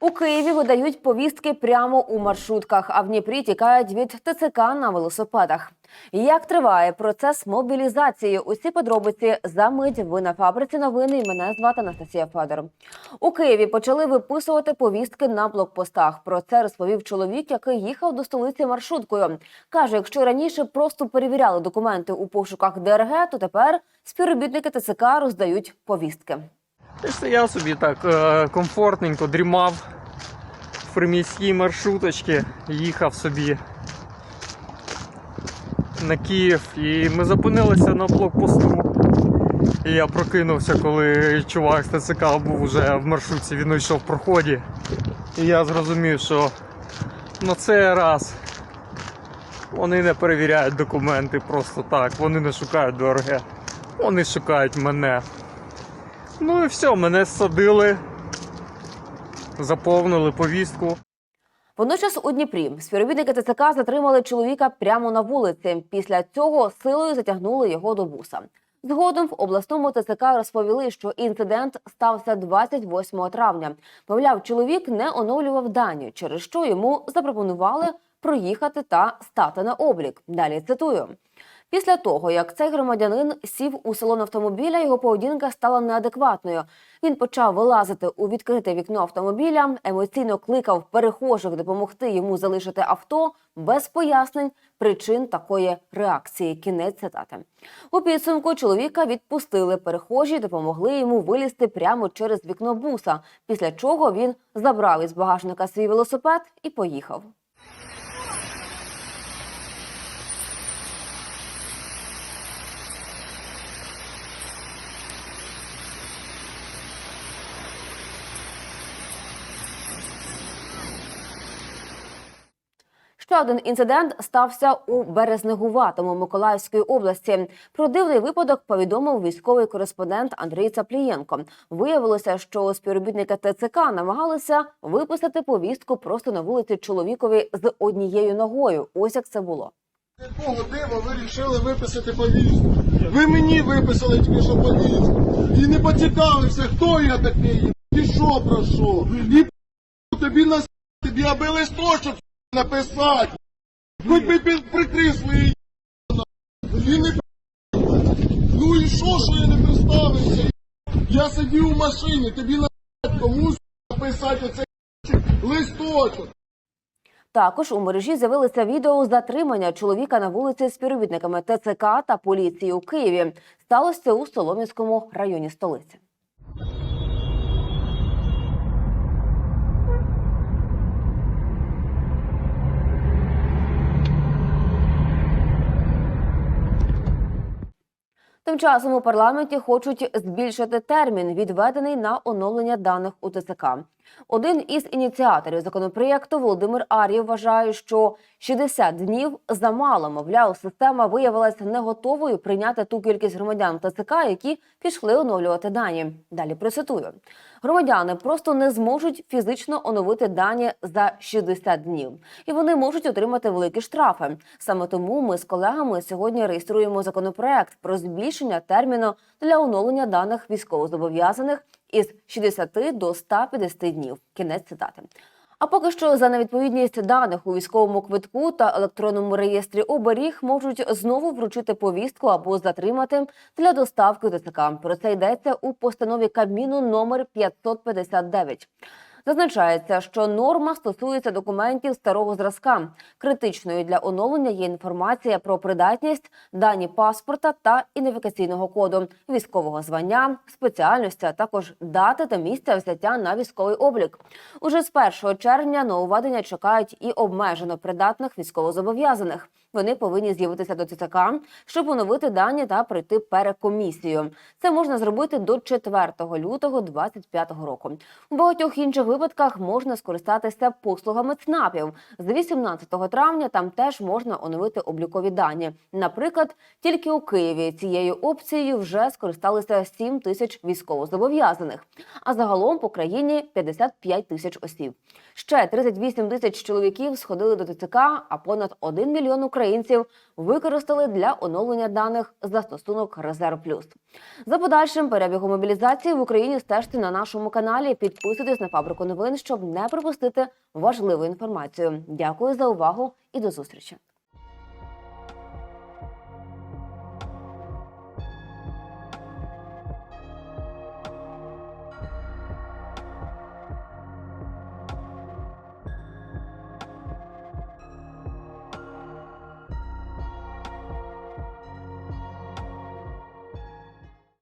У Києві видають повістки прямо у маршрутках, а в Дніпрі тікають від ТЦК на велосипедах. Як триває процес мобілізації? Усі подробиці за мить. Ви на фабриці новини. Мене звати Анастасія Федор. У Києві почали виписувати повістки на блокпостах. Про це розповів чоловік, який їхав до столиці маршруткою. каже, якщо раніше просто перевіряли документи у пошуках ДРГ, то тепер співробітники ТЦК роздають повістки. Я стояв собі так е, комфортненько, дрімав в приміській маршруточці, їхав собі на Київ і ми зупинилися на блокпосту. І я прокинувся, коли чувак з ТЦК був уже в маршрутці, він йшов в проході. І я зрозумів, що на цей раз вони не перевіряють документи просто так, вони не шукають ДРГ, вони шукають мене. Ну і все, мене садили, заповнили повістку. Водночас у Дніпрі співробітники ТЦК затримали чоловіка прямо на вулиці. Після цього силою затягнули його до буса. Згодом в обласному ТЦК розповіли, що інцидент стався 28 травня. Мовляв, чоловік не оновлював дані, через що йому запропонували проїхати та стати на облік. Далі цитую. Після того, як цей громадянин сів у салон автомобіля, його поведінка стала неадекватною. Він почав вилазити у відкрите вікно автомобіля, емоційно кликав перехожих допомогти йому залишити авто без пояснень причин такої реакції. Кінець цитати. У підсумку чоловіка відпустили. Перехожі допомогли йому вилізти прямо через вікно буса. Після чого він забрав із багажника свій велосипед і поїхав. Ще один інцидент стався у Березнегуватому Миколаївської області. Про дивний випадок повідомив військовий кореспондент Андрій Цаплієнко. Виявилося, що співробітники ТЦК намагалися виписати повістку просто на вулиці чоловікові з однією ногою. Ось як це було. Якого дива ви вирішили виписати повістку? Ви мені виписали тільки що повістку. І не поцікавився, хто я такий, і що про що. І тобі на с- тобі аби листочок написати. Хоч би під- прикрив свої на. Не Ну і що, що я не представився? Я сидів у машині, тобі на комусь написати оцей листочок. Також у мережі з'явилися відео затримання чоловіка на вулиці з співробітниками ТЦК та поліції у Києві. Сталося у Солом'янському районі столиці. Тим часом у парламенті хочуть збільшити термін, відведений на оновлення даних у ТЦК. Один із ініціаторів законопроєкту Володимир Ар'єв вважає, що 60 днів замало. Мовляв, система виявилася не готовою прийняти ту кількість громадян ТЦК, які пішли оновлювати дані. Далі процитую: громадяни просто не зможуть фізично оновити дані за 60 днів, і вони можуть отримати великі штрафи. Саме тому ми з колегами сьогодні реєструємо законопроект про збільшення терміну для оновлення даних військовозобов'язаних із 60 до 150 днів. Кінець цитати. А поки що за невідповідність даних у військовому квитку та електронному реєстрі оберіг можуть знову вручити повістку або затримати для доставки до ТЦК. Про це йдеться у постанові Кабміну номер 559. Зазначається, що норма стосується документів старого зразка. Критичною для оновлення є інформація про придатність, дані паспорта та ідентифікаційного коду, військового звання, спеціальності, а також дати та місця взяття на військовий облік. Уже з 1 червня нововведення чекають і обмежено придатних військовозобов'язаних. Вони повинні з'явитися до ТЦК, щоб оновити дані та пройти перекомісію. Це можна зробити до 4 лютого 2025 року. У багатьох інших випадках можна скористатися послугами ЦНАПів. З 18 травня там теж можна оновити облікові дані. Наприклад, тільки у Києві цією опцією вже скористалися 7 тисяч військовозобов'язаних. А загалом по країні 55 тисяч осіб. Ще 38 тисяч чоловіків сходили до ТЦК, а понад 1 мільйон українців українців використали для оновлення даних застосунок Резерв Плюс. За подальшим перебігом мобілізації в Україні стежте на нашому каналі. Підписуйтесь на фабрику новин, щоб не пропустити важливу інформацію. Дякую за увагу і до зустрічі.